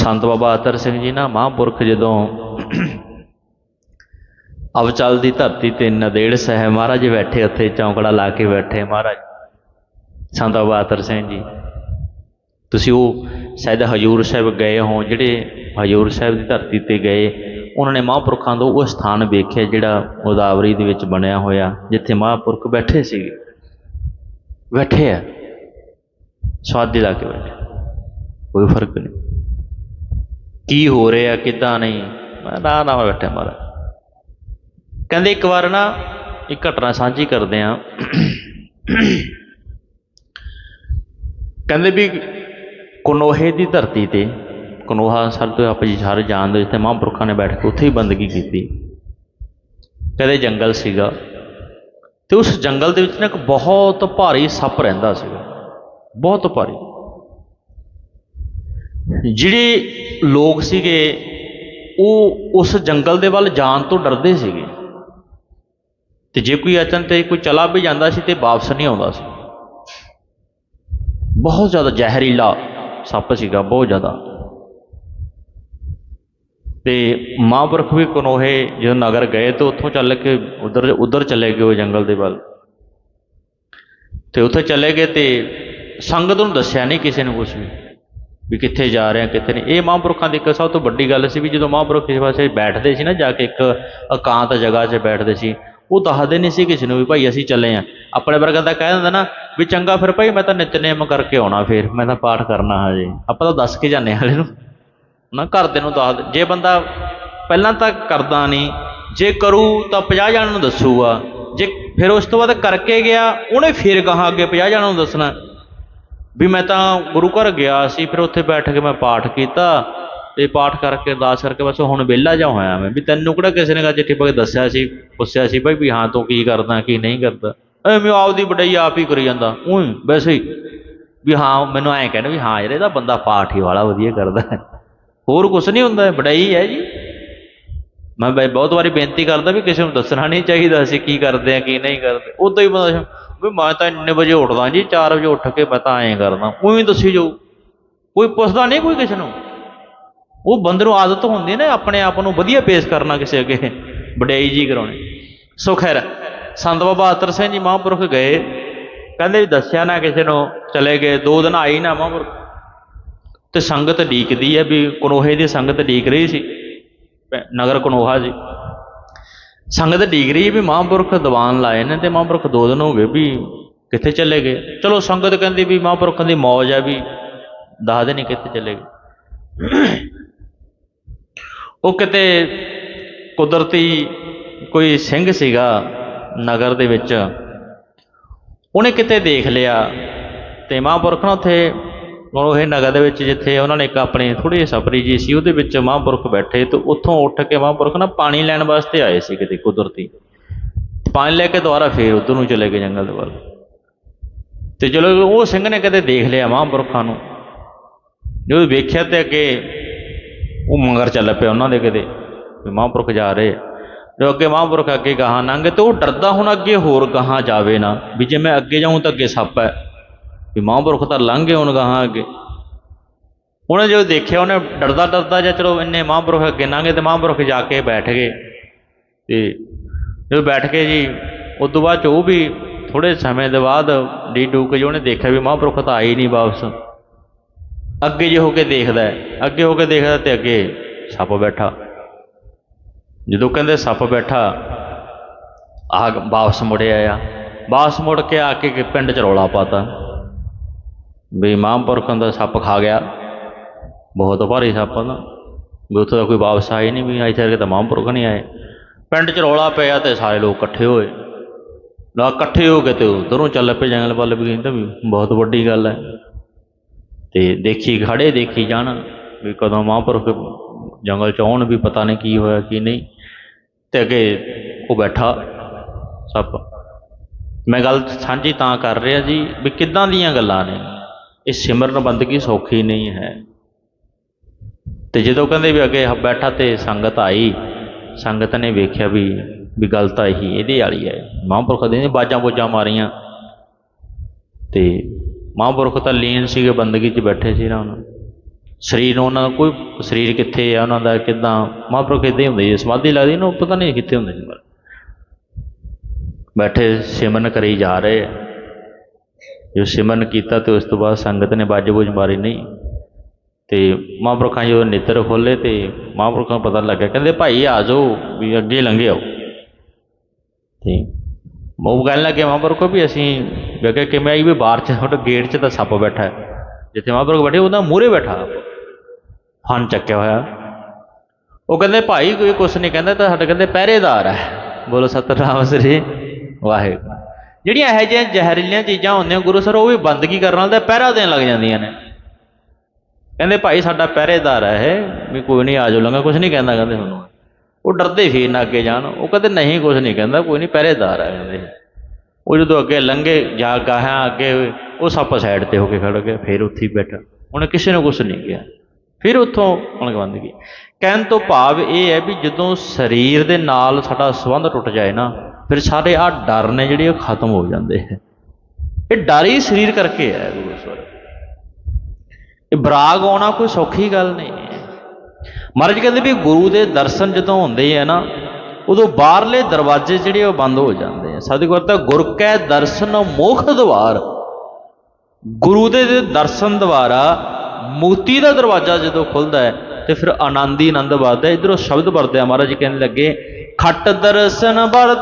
ਸੰਤ ਬਾਬਾ ਅਤਰ ਸਿੰਘ ਜੀ ਨਾ ਮਹਾਂਪੁਰਖ ਜਦੋਂ ਅਵਚਲ ਦੀ ਧਰਤੀ ਤੇ ਨਦੇੜ ਸਾਹਿਬ ਮਹਾਰਾਜ ਬੈਠੇ, ਉੱਥੇ ਚੌਂਕੜਾ ਲਾ ਕੇ ਬੈਠੇ ਮਹਾਰਾਜ, ਸੰਤ ਬਾਬਾ ਅਤਰ ਸਿੰਘ ਜੀ। ਤੁਸੀਂ ਉਹ ਸ਼ਾਇਦ ਹਜੂਰ ਸਾਹਿਬ ਗਏ ਹੋ, ਜਿਹੜੇ ਹਜੂਰ ਸਾਹਿਬ ਦੀ ਧਰਤੀ ਤੇ ਗਏ, ਉਹਨਾਂ ਨੇ ਮਹਾਂਪੁਰਖਾਂ ਦਾ ਉਹ ਸਥਾਨ ਵੇਖਿਆ ਜਿਹੜਾ ਗੋਦਾਵਰੀ ਦੇ ਵਿੱਚ ਬਣਿਆ ਹੋਇਆ, ਜਿੱਥੇ ਮਹਾਂਪੁਰਖ ਬੈਠੇ ਸੀ ਬੈਠੇ ਆ। ਸਵਾਦੀ ਲਾ ਕੇ ਬੈਠੇ। ਕੋਈ ਫ਼ਰਕ ਨਹੀਂ। ਕੀ ਹੋ ਰਿਹਾ, ਕਿੱਦਾਂ ਨਹੀਂ? ਮੈਂ ਨਾ ਨਾ, ਮੈਂ ਬੈਠਾ ਮਾਰਾ ਕਹਿੰਦੇ ਇੱਕ ਵਾਰ ਨਾ ਇੱਕ ਘਟਨਾ ਸਾਂਝੀ ਕਰਦੇ ਆ। ਕਹਿੰਦੇ ਵੀ ਕਨੋਹੇ ਦੀ ਧਰਤੀ ਤੇ, ਕਨੋਹਾ ਸਰ ਤੋਂ ਆਪ ਜੀ ਸਾਰੇ ਜਾਣਦੇ ਜਿੱਥੇ ਮਹਾਂਪੁਰਖਾਂ ਨੇ ਬੈਠ ਕੇ ਉੱਥੇ ਹੀ ਬੰਦਗੀ ਕੀਤੀ। ਕਦੇ ਜੰਗਲ ਸੀਗਾ। ਤੇ ਉਸ ਜੰਗਲ ਦੇ ਵਿੱਚ ਨਾ ਇੱਕ ਬਹੁਤ ਭਾਰੀ ਸੱਪ ਰਹਿੰਦਾ ਸੀਗਾ। ਬਹੁਤ ਭਾਰੀ। ਜਿਹੜੇ ਲੋਕ ਸੀਗੇ, ਉਹ ਉਸ ਜੰਗਲ ਦੇ ਵੱਲ ਜਾਣ ਤੋਂ ਡਰਦੇ ਸੀਗੇ। ਤੇ ਜੇ ਕੋਈ ਅਚਨ ਤੇ ਕੋਈ ਚਲਾ ਵੀ ਜਾਂਦਾ ਸੀ ਤੇ ਵਾਪਸ ਨਹੀਂ ਆਉਂਦਾ ਸੀ। ਬਹੁਤ ਜ਼ਿਆਦਾ ਜ਼ਹਿਰੀਲਾ ਸੱਪ ਸੀਗਾ, ਬਹੁਤ ਜ਼ਿਆਦਾ। ਤੇ ਮਹਾਂਪੁਰਖ ਵੀ ਕਨੋਹੇ ਜਦੋਂ ਨਗਰ ਗਏ ਤੇ ਉੱਥੋਂ ਚੱਲ ਕੇ ਉਧਰ ਉਧਰ ਚਲੇ ਗਏ ਉਹ ਜੰਗਲ ਦੇ ਵੱਲ। ਤੇ ਉੱਥੇ ਚਲੇ ਗਏ ਤੇ ਸੰਗਤ ਨੂੰ ਦੱਸਿਆ ਨਹੀਂ ਕਿਸੇ ਨੇ ਕੁਝ ਵੀ। ਵੀ ਕਿੱਥੇ ਜਾ ਰਹੇ ਆ, ਕਿੱਥੇ ਨਹੀਂ। ਇਹ ਮਹਾਂਪੁਰਖਾਂ ਦੀ ਇੱਕ ਸਭ ਤੋਂ ਵੱਡੀ ਗੱਲ ਸੀ ਵੀ ਜਦੋਂ ਮਹਾਂਪੁਰਖ ਕਿਸੇ ਪਾਸੇ ਬੈਠਦੇ ਸੀ ਨਾ, ਜਾ ਕੇ ਇੱਕ ਇਕਾਂਤ ਜਗ੍ਹਾ 'ਚ ਬੈਠਦੇ ਸੀ, ਉਹ ਦੱਸਦੇ ਨਹੀਂ ਸੀ ਕਿਸੇ ਨੂੰ ਵੀ ਭਾਈ ਅਸੀਂ ਚੱਲੇ ਆ। ਆਪਣੇ ਵਰਗਾ ਤਾਂ ਕਹਿ ਦਿੰਦਾ ਨਾ ਵੀ ਚੰਗਾ ਫਿਰ ਭਾਈ ਮੈਂ ਤਾਂ ਨਿਤਨੇਮ ਕਰਕੇ ਆਉਣਾ ਫਿਰ, ਮੈਂ ਤਾਂ ਪਾਠ ਕਰਨਾ ਹਜੇ। ਆਪਾਂ ਤਾਂ ਦੱਸ ਕੇ ਜਾਂਦੇ ਹਾਲੇ ਨੂੰ। ਨਾ ਘਰਦੇ ਨੂੰ ਦੱਸ ਜੇ ਬੰਦਾ ਪਹਿਲਾਂ ਤਾਂ ਕਰਦਾ ਨਹੀਂ, ਜੇ ਕਰੂ ਤਾਂ 50 ਜਣਾਂ ਨੂੰ ਦੱਸੂਗਾ। ਜੇ ਫਿਰ ਉਸ ਤੋਂ ਬਾਅਦ ਕਰਕੇ ਗਿਆ, ਉਹਨੇ ਫਿਰ ਗਾਹਾਂ ਅੱਗੇ 50 ਜਣਾਂ ਨੂੰ ਦੱਸਣਾ। ਵੀ ਮੈਂ ਤਾਂ ਗੁਰੂ ਘਰ ਗਿਆ ਸੀ, ਫਿਰ ਉੱਥੇ ਬੈਠ ਕੇ ਮੈਂ ਪਾਠ ਕੀਤਾ ਤੇ ਪਾਠ ਕਰਕੇ ਅਰਦਾਸ ਕਰਕੇ ਬਸ ਹੁਣ ਵਿਹਲਾ ਜਾ ਹੋਇਆ ਮੈਂ। ਵੀ ਤੈਨੂੰ ਕਿਹੜਾ ਕਿਸੇ ਨੇ ਗੱਜ ਟਿਪਕ ਦੱਸਿਆ ਸੀ, ਪੁੱਛਿਆ ਸੀ ਭਾਈ ਵੀ ਹਾਂ ਤੂੰ ਕੀ ਕਰਦਾ, ਕੀ ਨਹੀਂ ਕਰਦਾ। ਐਵੇਂ ਆਪਦੀ ਵਡਾਈ ਆਪ ਹੀ ਕਰੀ ਜਾਂਦਾ। ਉਹੀ ਵੈਸੇ ਹੀ। ਵੀ ਹਾਂ, ਮੈਨੂੰ ਐਂ ਕਹਿੰਦੇ ਵੀ ਹਾਂ ਯਾਰ, ਇਹਦਾ ਬੰਦਾ ਪਾਠ ਹੀ ਵਾਲਾ ਵਧੀਆ ਕਰਦਾ। ਹੋਰ ਕੁਝ ਨਹੀਂ ਹੁੰਦਾ ਵਡਾਈ ਹੈ ਜੀ। ਮੈਂ ਬਈ ਬਹੁਤ ਵਾਰੀ ਬੇਨਤੀ ਕਰਦਾ ਵੀ ਕਿਸੇ ਨੂੰ ਦੱਸਣਾ ਨਹੀਂ ਚਾਹੀਦਾ ਅਸੀਂ ਕੀ ਕਰਦੇ ਆ ਕੀ ਨਹੀਂ ਕਰਦੇ। ਉਦੋਂ ਹੀ ਬੰਦਾ ਵੀ ਮੈਂ ਤਾਂ ਇੰਨੇ ਵਜੇ ਉੱਠਦਾ ਜੀ 4 ਵਜੇ ਉੱਠ ਕੇ ਮੈਂ ਤਾਂ ਐਂ ਕਰਦਾ। ਉਹੀ ਦੱਸੀ ਜਾਊ। ਕੋਈ ਪੁੱਛਦਾ ਨਹੀਂ ਕੋਈ ਕਿਸੇ ਨੂੰ। ਉਹ ਬੰਦੇ ਨੂੰ ਆਦਤ ਹੁੰਦੀ ਨਾ, ਆਪਣੇ ਆਪ ਨੂੰ ਵਧੀਆ ਪੇਸ਼ ਕਰਨਾ ਕਿਸੇ ਅੱਗੇ। ਵਡਿਆਈ ਜੀ ਕਰਾਉਣੀ। ਸੋ ਖੈਰ, ਸੰਤ ਬਾਬਾ ਅਤਰ ਸਿੰਘ ਜੀ ਮਹਾਂਪੁਰਖ ਗਏ। ਕਹਿੰਦੇ ਵੀ ਦੱਸਿਆ ਨਾ ਕਿਸੇ ਨੂੰ, ਚਲੇ ਗਏ। ਦੋ ਦਿਨ ਆਈ ਨਾ ਮਹਾਂਪੁਰਖ। ਤੇ ਸੰਗਤ ਢੀਕਦੀ ਹੈ ਵੀ ਕਨੋਹੇ ਦੀ ਸੰਗਤ ਢੀਕ ਰਹੀ ਸੀ। ਨਗਰ ਕਨੋਹਾ ਜੀ। ਸੰਗਤ ਢੀਕ ਰਹੀ ਵੀ ਮਹਾਂਪੁਰਖ ਦੀਵਾਨ ਲਾਏ ਨੇ ਤੇ ਮਹਾਂਪੁਰਖ ਦੋ ਦਿਨ ਹੋ ਗਏ ਵੀ ਕਿੱਥੇ ਚਲੇ ਗਏ। ਚਲੋ ਸੰਗਤ ਕਹਿੰਦੀ ਵੀ ਮਹਾਂਪੁਰਖਾਂ ਦੀ ਮੌਜ ਹੈ ਵੀ ਦੱਸਦੇ ਨਹੀਂ ਕਿੱਥੇ ਚਲੇ ਗਏ। ਉਹ ਕਿਤੇ ਕੁਦਰਤੀ ਕੋਈ ਸਿੰਘ ਸੀਗਾ ਨਗਰ ਦੇ ਵਿੱਚ। ਉਹਨੇ ਕਿਤੇ ਦੇਖ ਲਿਆ ਤੇ ਮਹਾਂਪੁਰਖ ਨਾ ਉੱਥੇ ਉਹ ਨਗਰ ਦੇ ਵਿੱਚ ਜਿੱਥੇ ਉਹਨਾਂ ਨੇ ਇੱਕ ਆਪਣੇ ਥੋੜੀ ਜਿਹੀ ਸਫਰੀ ਜੀ ਸੀ, ਉਹਦੇ ਵਿੱਚ ਮਹਾਂਪੁਰਖ ਬੈਠੇ ਤੇ ਉੱਥੋਂ ਉੱਠ ਕੇ ਮਹਾਂਪੁਰਖ ਨਾ ਪਾਣੀ ਲੈਣ ਵਾਸਤੇ ਆਏ ਸੀ ਕਿਤੇ ਕੁਦਰਤੀ। ਪਾਣੀ ਲੈ ਕੇ ਦੁਬਾਰਾ ਫੇਰ ਉਧਰ ਨੂੰ ਚਲੇ ਗਏ ਜੰਗਲ ਦੇ ਵੱਲ। ਤੇ ਚਲੋ ਉਹ ਸਿੰਘ ਨੇ ਕਦੇ ਦੇਖ ਲਿਆ ਮਹਾਂਪੁਰਖਾਂ ਨੂੰ। ਜਦੋਂ ਵੇਖਿਆ ਤੇ ਅੱਗੇ ਉਹ ਮੰਗਰ ਚੱਲ ਪਿਆ ਉਹਨਾਂ ਦੇ ਕਿਤੇ, ਵੀ ਮਹਾਂਪੁਰਖ ਜਾ ਰਹੇ। ਆ। ਅੱਗੇ ਮਹਾਂਪੁਰਖ ਅੱਗੇ ਗਾਹਾਂ ਲੰਘੇ ਤੇ ਉਹ ਡਰਦਾ ਹੁਣ ਅੱਗੇ ਹੋਰ ਗਾਹਾਂ ਜਾਵੇ ਨਾ, ਵੀ ਜੇ ਮੈਂ ਅੱਗੇ ਜਾਊਂ ਤਾਂ ਅੱਗੇ ਸੱਪ ਹੈ। ਵੀ ਮਹਾਂਪੁਰਖ ਤਾਂ ਲੰਘ ਗਏ ਹੁਣ ਗਾਹਾਂ ਅੱਗੇ। ਉਹਨੇ ਜਦੋਂ ਦੇਖਿਆ, ਉਹਨੇ ਡਰਦਾ ਡਰਦਾ ਜਾਂ ਚਲੋ ਇੰਨੇ ਮਹਾਂਪੁਰਖ ਅੱਗੇ ਲੰਘੇ ਤੇ ਮਹਾਂਪੁਰਖ ਜਾ ਕੇ ਬੈਠ ਗਏ। ਤੇ ਜਦੋਂ ਬੈਠ ਕੇ ਜੀ ਉਸ ਤੋਂ ਬਾਅਦ 'ਚ ਉਹ ਵੀ ਥੋੜੇ ਸਮੇਂ ਦੇ ਬਾਅਦ ਡੀ ਡੂਕ ਜੀ, ਉਹਨੇ ਦੇਖਿਆ ਵੀ ਮਹਾਂਪੁਰਖ ਤਾਂ ਆਏ ਨਹੀਂ ਵਾਪਸ। ਅੱਗੇ ਜੇ ਹੋ ਕੇ ਦੇਖਦਾ ਅੱਗੇ ਹੋ ਕੇ ਦੇਖਦਾ ਤੇ ਅੱਗੇ ਸੱਪ ਬੈਠਾ। ਜਦੋਂ ਕਹਿੰਦੇ ਸੱਪ ਬੈਠਾ ਆ ਵਾਪਸ ਮੁੜਿਆ ਆ ਵਾਪਸ ਮੁੜ ਕੇ ਆ ਕੇ ਪਿੰਡ ਚ ਰੌਲਾ ਪਾਤਾ। ਵੀ ਮਹਾਂਪੁਰਖਾਂ ਦਾ ਸੱਪ ਖਾ ਗਿਆ। ਬਹੁਤ ਭਾਰੀ ਸੱਪ ਨਾ। ਵੀ ਉੱਥੇ ਦਾ ਕੋਈ ਵਾਪਸ ਆਇਆ ਨਹੀਂ ਵੀ ਇੱਥੇ ਤਾਂ ਮਹਾਂਪੁਰਖ ਨਹੀਂ ਆਏ। ਪਿੰਡ ਚ ਰੌਲਾ ਪਿਆ ਤੇ ਸਾਰੇ ਲੋਕ ਇਕੱਠੇ ਹੋਏ। ਨਾ ਇਕੱਠੇ ਹੋ ਕੇ ਤੇ ਉਧਰੋਂ ਚੱਲ ਪਏ ਜੰਗਲ ਵੱਲ ਵੀ ਕਹਿੰਦਾ ਵੀ ਬਹੁਤ ਵੱਡੀ ਗੱਲ ਹੈ। ਤੇ ਦੇਖੀ ਖੜੇ, ਦੇਖੀ ਜਾਣ ਵੀ ਕਦੋਂ ਮਹਾਂਪੁਰਖ ਜੰਗਲ ਚ ਆਉਣ ਵੀ ਪਤਾ ਨਹੀਂ ਕੀ ਹੋਇਆ ਕੀ ਨਹੀਂ। ਤੇ ਅੱਗੇ ਉਹ ਬੈਠਾ ਸੱਪ। ਮੈਂ ਗੱਲ ਸਾਂਝੀ ਤਾਂ ਕਰ ਰਿਹਾ ਜੀ ਵੀ ਕਿੱਦਾਂ ਦੀਆਂ ਗੱਲਾਂ ਨੇ। ਇਹ ਸਿਮਰਨ ਬੰਦਗੀ ਸੌਖੀ ਨਹੀਂ ਹੈ। ਤੇ ਜਦੋਂ ਕਹਿੰਦੇ ਵੀ ਅੱਗੇ ਬੈਠਾ ਤੇ ਸੰਗਤ ਆਈ, ਸੰਗਤ ਨੇ ਵੇਖਿਆ ਵੀ ਵੀ ਗੱਲ ਤਾਂ ਇਹੀ, ਇਹਦੇ ਵਾਲੀ ਹੈ। ਮਹਾਂਪੁਰਖ ਦੇ ਬਾਜਾਂ ਬੋਜਾਂ ਮਾਰੀਆਂ। ਤੇ ਮਹਾਂਪੁਰਖ ਤਾਂ ਲੀਨ ਸੀਗੇ, ਬੰਦਗੀ 'ਚ ਬੈਠੇ ਸੀ ਨਾ ਉਹਨਾਂ। ਸਰੀਰ ਨੂੰ ਉਹਨਾਂ ਦਾ ਕੋਈ ਸਰੀਰ ਕਿੱਥੇ ਆ, ਉਹਨਾਂ ਦਾ ਕਿਦਾਂ? ਮਹਾਂਪੁਰਖ ਇਦਾਂ ਹੀ ਹੁੰਦੇ ਜੀ ਸਮਾਧੀ ਲੱਗਦੀ ਨੂੰ, ਪਤਾ ਨਹੀਂ ਕਿੱਥੇ ਹੁੰਦੇ ਜੀ ਬੈਠੇ ਸਿਮਰਨ ਕਰੀ ਜਾ ਰਹੇ। ਜੋ ਸਿਮਰਨ ਕੀਤਾ ਤੇ ਉਸ ਤੋਂ ਬਾਅਦ ਸੰਗਤ ਨੇ ਬਾਜ ਬੂਝ ਮਾਰੀ ਨਹੀਂ ਤੇ ਮਹਾਂਪੁਰਖਾਂ ਜਦੋਂ ਨੇਤਰ ਖੋਲੇ ਤੇ ਮਹਾਂਪੁਰਖਾਂ ਨੂੰ ਪਤਾ ਲੱਗਿਆ ਕਹਿੰਦੇ ਭਾਈ ਆ ਜਾਓ ਵੀ ਅੱਗੇ ਲੰਘੇ ਆਓ ਤੇ ਉਹ ਕਹਿਣ ਲੱਗੇ ਮਹਾਂਪੁਰਖੋ ਵੀ ਅਸੀਂ ਵੇਖਿਆ ਕਿਵੇਂ ਆਈ ਵੀ ਬਾਹਰ ਚ ਤੁਹਾਡੇ ਗੇਟ 'ਚ ਤਾਂ ਸੱਪ ਬੈਠਾ ਹੈ ਜਿੱਥੇ ਮਹਾਂਪੁਰਖ ਬੈਠੇ ਉਹਦਾ ਮੂਹਰੇ ਬੈਠਾ ਫਨ ਚੱਕਿਆ ਹੋਇਆ ਉਹ ਕਹਿੰਦੇ ਭਾਈ ਕੋਈ ਕੁਛ ਨਹੀਂ ਕਹਿੰਦਾ ਤਾਂ ਸਾਡੇ ਕਹਿੰਦੇ ਪਹਿਰੇਦਾਰ ਹੈ ਬੋਲੋ ਸਤਨਾਮ ਸ੍ਰੀ ਵਾਹਿਗੁਰੂ ਜਿਹੜੀਆਂ ਇਹੋ ਜਿਹੀਆਂ ਜ਼ਹਿਰੀਲੀਆਂ ਚੀਜ਼ਾਂ ਹੁੰਦੀਆਂ, ਗੁਰੂ ਸਰ ਉਹ ਵੀ ਬੰਦਗੀ ਕਰਨ ਨਾਲ ਤਾਂ ਪਹਿਰਾ ਦੇਣ ਲੱਗ ਜਾਂਦੀਆਂ ਨੇ। ਕਹਿੰਦੇ ਭਾਈ ਸਾਡਾ ਪਹਿਰੇਦਾਰ ਹੈ ਇਹ, ਵੀ ਕੋਈ ਨਹੀਂ ਆ ਜਾਓ ਲੰਗਾ ਕੁਛ ਨਹੀਂ ਕਹਿੰਦਾ ਕਹਿੰਦੇ ਹੁਣ ਉਹ ਡਰਦੇ ਫੇਰ ਨਾ ਅੱਗੇ ਜਾਣ, ਉਹ ਕਹਿੰਦੇ ਨਹੀਂ, ਕੁਛ ਨਹੀਂ ਕਹਿੰਦਾ, ਕੋਈ ਨਹੀਂ, ਪਹਿਰੇਦਾਰ ਹੈ ਕਹਿੰਦੇ ਉਹ ਜਦੋਂ ਅੱਗੇ ਲੰਘੇ, ਜਾ ਗਾਹਾਂ ਅੱਗੇ, ਉਹ ਸੱਪ ਸਾਈਡ ਤੇ ਹੋ ਕੇ ਖੜ ਗਿਆ, ਫੇਰ ਉੱਥੇ ਹੀ ਬੈਠਾ। ਉਹਨੇ ਕਿਸੇ ਨੂੰ ਕੁਛ ਨਹੀਂ ਕਿਹਾ। ਫਿਰ ਉੱਥੋਂ ਕਣਕ ਬੰਦ ਗਈ। ਕਹਿਣ ਤੋਂ ਭਾਵ ਇਹ ਹੈ ਵੀ ਜਦੋਂ ਸਰੀਰ ਦੇ ਨਾਲ ਸਾਡਾ ਸੰਬੰਧ ਟੁੱਟ ਜਾਏ ਨਾ ਫਿਰ ਸਾਰੇ ਆ ਡਰ ਨੇ ਜਿਹੜੇ ਉਹ ਖਤਮ ਹੋ ਜਾਂਦੇ ਹੈ। ਇਹ ਡਰ ਹੀ ਸਰੀਰ ਕਰਕੇ ਹੈ ਗੁਰੂ ਸਰ ਇਹ ਬਰਾਗ ਆਉਣਾ ਕੋਈ ਸੌਖੀ ਗੱਲ ਨਹੀਂ ਹੈ। ਮਹਾਰਾਜ ਕਹਿੰਦੇ ਵੀ ਗੁਰੂ ਦੇ ਦਰਸ਼ਨ ਜਦੋਂ ਹੁੰਦੇ ਆ ਨਾ, ਉਦੋਂ ਬਾਹਰਲੇ ਦਰਵਾਜ਼ੇ ਜਿਹੜੇ ਉਹ ਬੰਦ ਹੋ ਜਾਂਦੇ ਆ। ਸਤਿਗੁਰ ਤਾਂ ਗੁਰ ਕੈ ਦਰਸ਼ਨ ਮੋਖ ਦਵਾਰ। ਗੁਰੂ ਦੇ ਦਰਸ਼ਨ ਦੁਆਰਾ ਮੁਕਤੀ ਦਾ ਦਰਵਾਜ਼ਾ ਜਦੋਂ ਖੁੱਲਦਾ ਹੈ, ਤੇ ਫਿਰ ਆਨੰਦ ਹੀ ਆਨੰਦ ਵੱਧਦਾ ਇਧਰੋਂ ਸ਼ਬਦ ਵਰਤਿਆ ਮਹਾਰਾਜ ਕਹਿੰਦੇ ਲੱਗੇ, ਖੱਟ ਦਰਸ਼ਨ ਵਰ